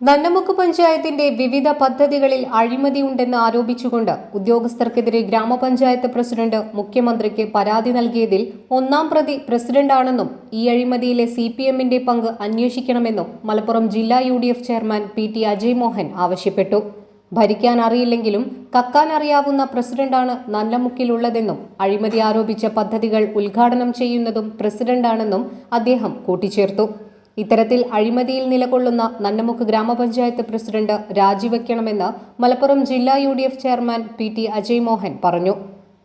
നന്നമുക്ക് പഞ്ചായത്തിന്റെ വിവിധ പദ്ധതികളിൽ അഴിമതി ഉണ്ടെന്ന് ആരോപിച്ചുകൊണ്ട് ഉദ്യോഗസ്ഥർക്കെതിരെ ഗ്രാമപഞ്ചായത്ത് പ്രസിഡന്റ് മുഖ്യമന്ത്രിക്ക് പരാതി നൽകിയതിൽ ഒന്നാം പ്രതി പ്രസിഡന്റാണെന്നും ഈ അഴിമതിയിലെ സി പി എമ്മിന്റെ പങ്ക് അന്വേഷിക്കണമെന്നും മലപ്പുറം ജില്ലാ U D F chairman P T Ajay Mohan ആവശ്യപ്പെട്ടു. ഭരിക്കാൻ അറിയില്ലെങ്കിലും കക്കാൻ അറിയാവുന്ന പ്രസിഡന്റാണ് നല്ലമുക്കിലുള്ളതെന്നും അഴിമതി ആരോപിച്ച പദ്ധതികൾ ഉദ്ഘാടനം ചെയ്യുന്നതും പ്രസിഡന്റാണെന്നും അദ്ദേഹം കൂട്ടിച്ചേർത്തു. ഇത്തരത്തിൽ അഴിമതിയിൽ നിലകൊള്ളുന്ന നന്നമുക്ക് ഗ്രാമപഞ്ചായത്ത് പ്രസിഡന്റ് രാജിവെക്കണമെന്ന് മലപ്പുറം ജില്ലാ U D F chairman P T Ajay Mohan പറഞ്ഞു.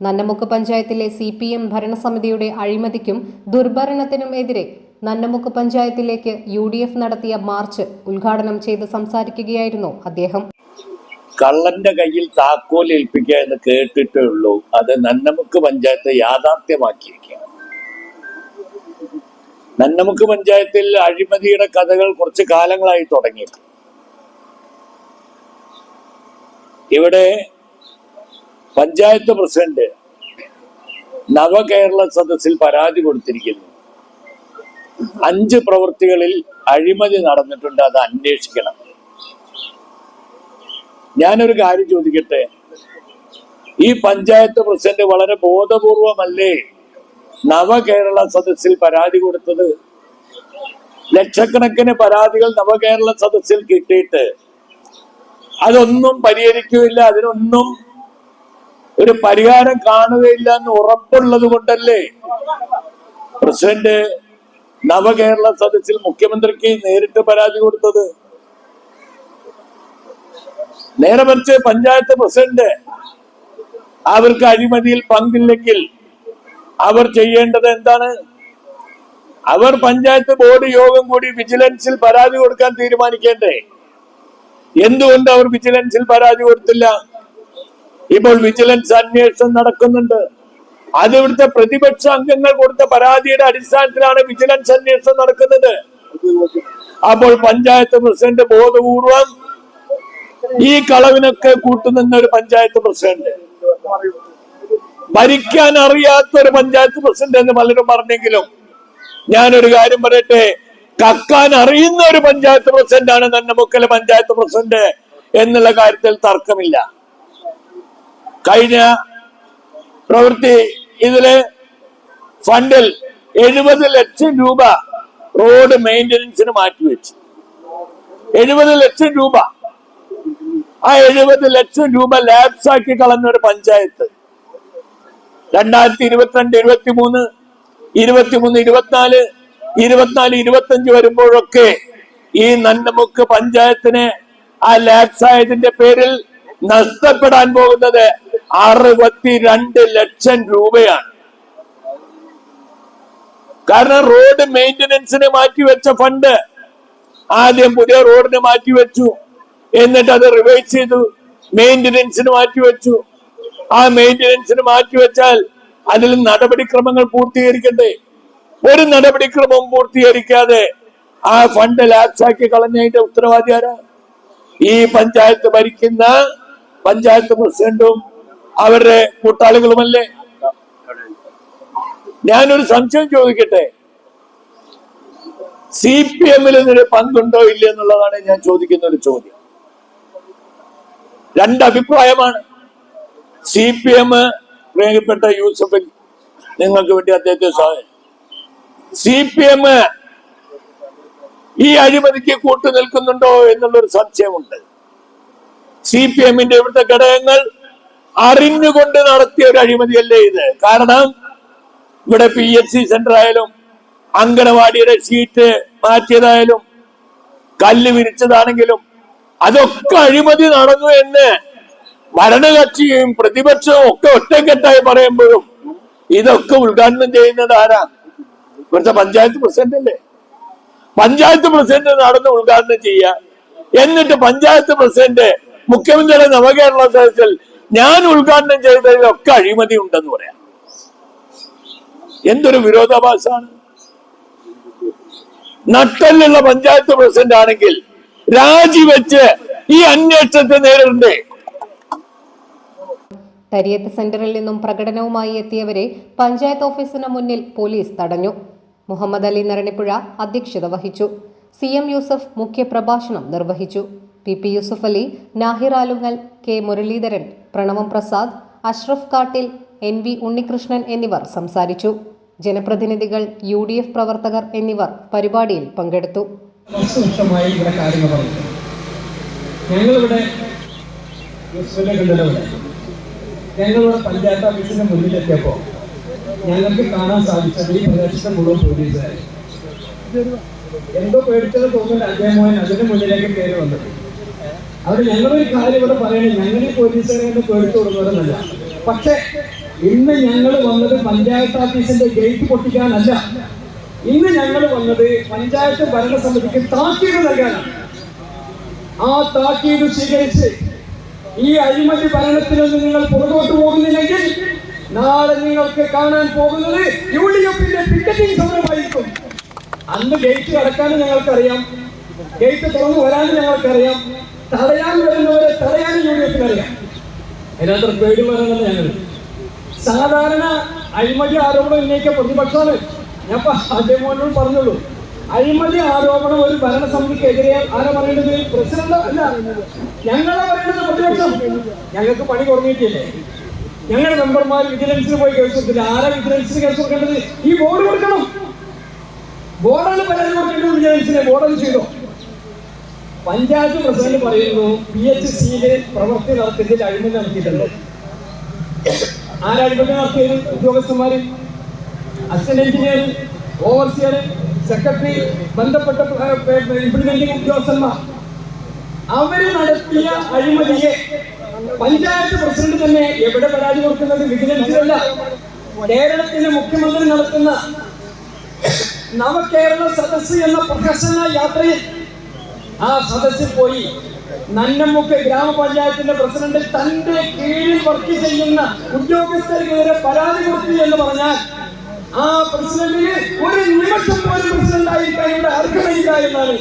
നന്നമുക്ക് പഞ്ചായത്തിലെ സി പി എം ഭരണസമിതിയുടെ അഴിമതിക്കും ദുർഭരണത്തിനും എതിരെ നന്നമുക്ക് പഞ്ചായത്തിലേക്ക് യു ഡി എഫ് നടത്തിയ മാർച്ച് ഉദ്ഘാടനം ചെയ്ത് സംസാരിക്കുകയായിരുന്നു അദ്ദേഹം. കള്ളന്റെ കയ്യിൽ താക്കോൽ ഏൽപ്പിക്കുക എന്ന് കേട്ടിട്ടേ ഉള്ളൂ. അത് നന്നമുക്ക് പഞ്ചായത്ത് യാഥാർത്ഥ്യമാക്കിയിരിക്കുക നന്നമുക്ക് പഞ്ചായത്തിൽ അഴിമതിയുടെ കഥകൾ കുറച്ച് കാലങ്ങളായി തുടങ്ങി. ഇവിടെ പഞ്ചായത്ത് പ്രസിഡന്റ് നവകേരള സദസ്സിൽ പരാതി കൊടുത്തിരിക്കുന്നു. അഞ്ച് പ്രവൃത്തികളിൽ അഴിമതി നടന്നിട്ടുണ്ട് അത് അന്വേഷിക്കണം. ഞാനൊരു കാര്യം ചോദിക്കട്ടെ? ഈ പഞ്ചായത്ത് പ്രസിഡന്റ് വളരെ ബോധപൂർവമല്ലേ നവകേരള സദസ്സിൽ പരാതി കൊടുത്തത് ലക്ഷക്കണക്കിന് പരാതികൾ നവകേരള സദസ്സിൽ കിട്ടിയിട്ട് അതൊന്നും പരിഹരിക്കുകയില്ല അതിനൊന്നും ഒരു പരിഹാരം കാണുകയില്ല എന്ന് ഉറപ്പുള്ളത് കൊണ്ടല്ലേ? പ്രസിഡന്റ് നവകേരള സദസ്സിൽ മുഖ്യമന്ത്രിക്ക് നേരിട്ട് പരാതി കൊടുത്തത്. നേരെ മറിച്ച് പഞ്ചായത്ത് പ്രസിഡന്റ് അവർക്ക് അഴിമതിയിൽ പങ്കില്ലെങ്കിൽ അവർ ചെയ്യേണ്ടത് എന്താണ്? അവർ പഞ്ചായത്ത് ബോർഡ് യോഗം കൂടി വിജിലൻസിൽ പരാതി കൊടുക്കാൻ തീരുമാനിക്കേണ്ടേ? എന്തുകൊണ്ട് അവർ വിജിലൻസിൽ പരാതി കൊടുത്തില്ല? ഇപ്പോൾ വിജിലൻസ് അന്വേഷണം നടക്കുന്നുണ്ട്. അത് ഇവിടുത്തെ പ്രതിപക്ഷ അംഗങ്ങൾ കൊടുത്ത പരാതിയുടെ അടിസ്ഥാനത്തിലാണ് വിജിലൻസ് അന്വേഷണം നടക്കുന്നത്. അപ്പോൾ പഞ്ചായത്ത് പ്രസിഡന്റ് ബോധപൂർവം ഈ കളവിനൊക്കെ കൂട്ടുനിന്ന ഒരു പഞ്ചായത്ത് പ്രസിഡന്റ്. ഭരിക്കാൻ അറിയാത്ത ഒരു പഞ്ചായത്ത് പ്രസിഡന്റ് എന്ന് പലരും പറഞ്ഞെങ്കിലും ഞാനൊരു കാര്യം പറയട്ടെ കക്കാൻ അറിയുന്ന ഒരു പഞ്ചായത്ത് പ്രസിഡന്റ് ആണ് തന്നെ നന്നമുക്കലെ പഞ്ചായത്ത് പ്രസിഡന്റ് എന്നുള്ള കാര്യത്തിൽ തർക്കമില്ല. കഴിഞ്ഞ പ്രവൃത്തി ഇതിൽ ഫണ്ടിൽ എഴുപത് ലക്ഷം രൂപ റോഡ് മെയിന്റനൻസിന് മാറ്റിവെച്ചു എഴുപത് ലക്ഷം രൂപ. ആ എഴുപത് ലക്ഷം രൂപ ലാപ്സ് ആക്കി കളഞ്ഞ ഒരു പഞ്ചായത്ത്. രണ്ടായിരത്തി ഇരുപത്തിരണ്ട് ഇരുപത്തി മൂന്ന് ഇരുപത്തിമൂന്ന് ഇരുപത്തിനാല് ഇരുപത്തിനാല് ഇരുപത്തഞ്ച് വരുമ്പോഴൊക്കെ ഈ നന്നമുക്ക് പഞ്ചായത്തിന് ആ ലാപ്സ് ആയതിന്റെ പേരിൽ നഷ്ടപ്പെടാൻ പോകുന്നത് അറുപത്തിരണ്ട് ലക്ഷം രൂപയാണ്. കാരണം റോഡ് മെയിന്റനൻസിന് മാറ്റിവെച്ച ഫണ്ട് ആദ്യം പുതിയ റോഡിന് മാറ്റിവെച്ചു. എന്നിട്ട് അത് റിവൈസ് ചെയ്തു. മെയിന്റനൻസിന് മാറ്റിവെച്ചു. ആ മെയിന്റനൻസിന് മാറ്റിവെച്ചാൽ അതിൽ നടപടിക്രമങ്ങൾ പൂർത്തീകരിക്കണ്ടേ? ഒരു നടപടിക്രമവും പൂർത്തീകരിക്കാതെ ആ ഫണ്ട് ലാപ്സാക്കി കളഞ്ഞതിന്റെ ഉത്തരവാദി ആരാ ഈ പഞ്ചായത്ത് ഭരിക്കുന്ന പഞ്ചായത്ത് പ്രസിഡന്റും അവരുടെ കൂട്ടാളികളുമല്ലേ? ഞാനൊരു സംശയം ചോദിക്കട്ടെ? സി പി എമ്മിൽ ഇതിന് പങ്കുണ്ടോ ഇല്ല എന്നുള്ളതാണ് ഞാൻ ചോദിക്കുന്ന ഒരു ചോദ്യം. രണ്ട് അഭിപ്രായമാണ്. സി പി എം പ്രിയപ്പെട്ട യൂസഫിൽ നിങ്ങൾക്ക് വേണ്ടി അദ്ദേഹത്തെ സ്വാഗതം. സി പി എം ഈ അഴിമതിക്ക് കൂട്ടു നിൽക്കുന്നുണ്ടോ എന്നുള്ളൊരു സംശയമുണ്ട്. സി പി എമ്മിന്റെ ഇവിടുത്തെ ഘടകങ്ങൾ അറിഞ്ഞുകൊണ്ട് നടത്തിയ ഒരു അഴിമതിയല്ലേ ഇത്. കാരണം ഇവിടെ പി എച്ച് സി സെന്റർ ആയാലും അങ്കണവാടിയുടെ സീറ്റ് മാറ്റിയതായാലും കല്ല് വിരിച്ചതാണെങ്കിലും അതൊക്കെ അഴിമതി നടന്നു എന്ന് ഭരണകക്ഷിയും പ്രതിപക്ഷവും ഒക്കെ ഒറ്റക്കെട്ടായി പറയുമ്പോഴും ഇതൊക്കെ ഉദ്ഘാടനം ചെയ്യുന്നത് ആരാ? ഇവിടുത്തെ പഞ്ചായത്ത് പ്രസിഡന്റ് അല്ലേ? പഞ്ചായത്ത് പ്രസിഡന്റ് നടന്ന് ഉദ്ഘാടനം ചെയ്യ എന്നിട്ട് പഞ്ചായത്ത് പ്രസിഡന്റ് മുഖ്യമന്ത്രിയുടെ നവകേരള സദസ്സിൽ ഞാൻ ഉദ്ഘാടനം ചെയ്തതിലൊക്കെ അഴിമതി ഉണ്ടെന്ന് പറയാം. എന്തൊരു വിരോധാഭാസമാണ്. നട്ടലുള്ള പഞ്ചായത്ത് പ്രസിഡന്റ് ആണെങ്കിൽ രാജിവെച്ച് ഈ അന്വേഷണത്തെ നേരിടണ്ടേ? തരിയത്ത് സെന്ററിൽ നിന്നും പ്രകടനവുമായി എത്തിയവരെ പഞ്ചായത്ത് ഓഫീസിന് മുന്നിൽ പോലീസ് തടഞ്ഞു. മുഹമ്മദ് അലി നരണിപ്പുഴ അധ്യക്ഷത വഹിച്ചു. സി എം യൂസഫ് മുഖ്യപ്രഭാഷണം നിർവഹിച്ചു. P P Yusuf Ali Nahir Alungal K Muraleedharan Pranavam Prasad Ashraf Kattil N V Unnikrishnan എന്നിവർ സംസാരിച്ചു. ജനപ്രതിനിധികൾ യു ഡി എഫ് പ്രവർത്തകർ എന്നിവർ പരിപാടിയിൽ പങ്കെടുത്തു. ഞങ്ങളിവിടെ ഞങ്ങളിവിടെ പഞ്ചായത്ത് ഓഫീസിന്റെ മുന്നിലെത്തിയപ്പോൾ ഞങ്ങൾക്ക് കാണാൻ സാധിച്ചത് ഈ പ്രദേശത്തെ മുഴുവൻ പോലീസായി എന്തോ പേടിച്ചത് തോന്നുന്നു അജയ് മോഹൻ അതിന് മുന്നിലേക്ക് കയറി വന്നത്. അവർ ഞങ്ങളൊരു കാര്യം ഇവിടെ പറയണേ ഞങ്ങൾ ഈ പോലീസുകാരെ ഒന്ന് പേടിച്ചു കൊടുക്കുന്നതല്ല പക്ഷേ ഇന്ന് ഞങ്ങൾ വന്നത് പഞ്ചായത്ത് ഓഫീസിന്റെ ഗേറ്റ് പൊട്ടിക്കാനല്ല. ഇന്ന് ഞങ്ങൾ വന്നത് പഞ്ചായത്ത് ഭരണസമിതിക്ക് താക്കീത് നൽകാനാണ്. ആ താക്കീത് സ്വീകരിച്ച് ഈ അഴിമതി ഭരണത്തിൽ നിന്ന് നിങ്ങൾ പുറകോട്ട് പോകുന്നില്ലെങ്കിൽ നാളെ നിങ്ങൾക്ക് കാണാൻ പോകുന്നത് യു ഡി എഫിന്റെ ടിക്കറ്റിംഗ് സമരമായിരിക്കും. അന്ന് ഗേറ്റ് കടക്കാനും ഞങ്ങൾക്കറിയാം. ഗേറ്റ് തുറന്നു വരാനും ഞങ്ങൾക്കറിയാം. തടയാൻ വരുന്നവരെ തടയാനും യു ഡി എഫിന് അറിയാം അതിനകത്ത് പേടി വരണമെന്ന് ഞങ്ങൾ സാധാരണ അഴിമതി ആരോപണം ഉന്നയിക്കാൻ പ്രതിപക്ഷമാണ്. ഞാൻ മോഹനോട് പറഞ്ഞുള്ളൂ. അഴിമതി ആരോപണം ഒരു ഭരണസമിതിക്കെതിരെ ആരാ പറയേണ്ടത്? പ്രസിഡന്റ്? അല്ല. ഞങ്ങളാ പറയേണ്ടത് പ്രതിപക്ഷം. ഞങ്ങൾക്ക് പണി കുറഞ്ഞിട്ടില്ലേ ഞങ്ങളുടെ മെമ്പർമാർ വിജിലൻസിന് പോയി കേസ് കൊടുത്തില്ല. ആരാ വിജിലൻസിന് കേസ് കൊടുക്കേണ്ടത്? ഈ ബോർഡ് കൊടുക്കണം. ബോർഡാണ് പരാതി കൊടുക്കേണ്ടത് വിജിലൻസിനെ. ബോർഡത് ചെയ്തോ? പഞ്ചായത്ത് പ്രസിഡന്റ് പറയുന്നു പി എച്ച് സിയിലെ പ്രവൃത്തി നടത്തിയതിൽ അഴിമതി നടത്തിയിട്ടുണ്ട്? ആരഴിമതി നടത്തിയത്? ഉദ്യോഗസ്ഥന്മാര് അസിസ്റ്റന്റ് എഞ്ചിനീയർ ഓവർസിയർ സെക്രട്ടറി ബന്ധപ്പെട്ട ഇംപ്ലിമെന്റിംഗ് ഉദ്യോഗസ്ഥന്മാർ. അവർ നടത്തിയ അഴിമതിയെ പഞ്ചായത്ത് പ്രസിഡന്റ് തന്നെ എവിടെ പരാതി കൊടുക്കുന്നത് വിജിലൻസിലല്ല. കേരളത്തിലെ മുഖ്യമന്ത്രി നടത്തുന്ന നവകേരള സദസ് എന്ന പ്രൊഫഷണൽ യാത്രയിൽ ആ സദസ്സിൽ പോയി നന്നമുക്ക് ഗ്രാമപഞ്ചായത്തിന്റെ പ്രസിഡന്റ് തന്റെ കീഴിൽ വർക്ക് ചെയ്യുന്ന ഉദ്യോഗസ്ഥർക്കെതിരെ പരാതി കൊടുത്തു എന്ന് പറഞ്ഞാൽ ആ പ്രസിഡന്റിന് ഒരു നിമിഷം പോലും പ്രസിഡന്റായിരിക്കാൻ ഇവിടെ അർഹതയില്ല എന്നാണ്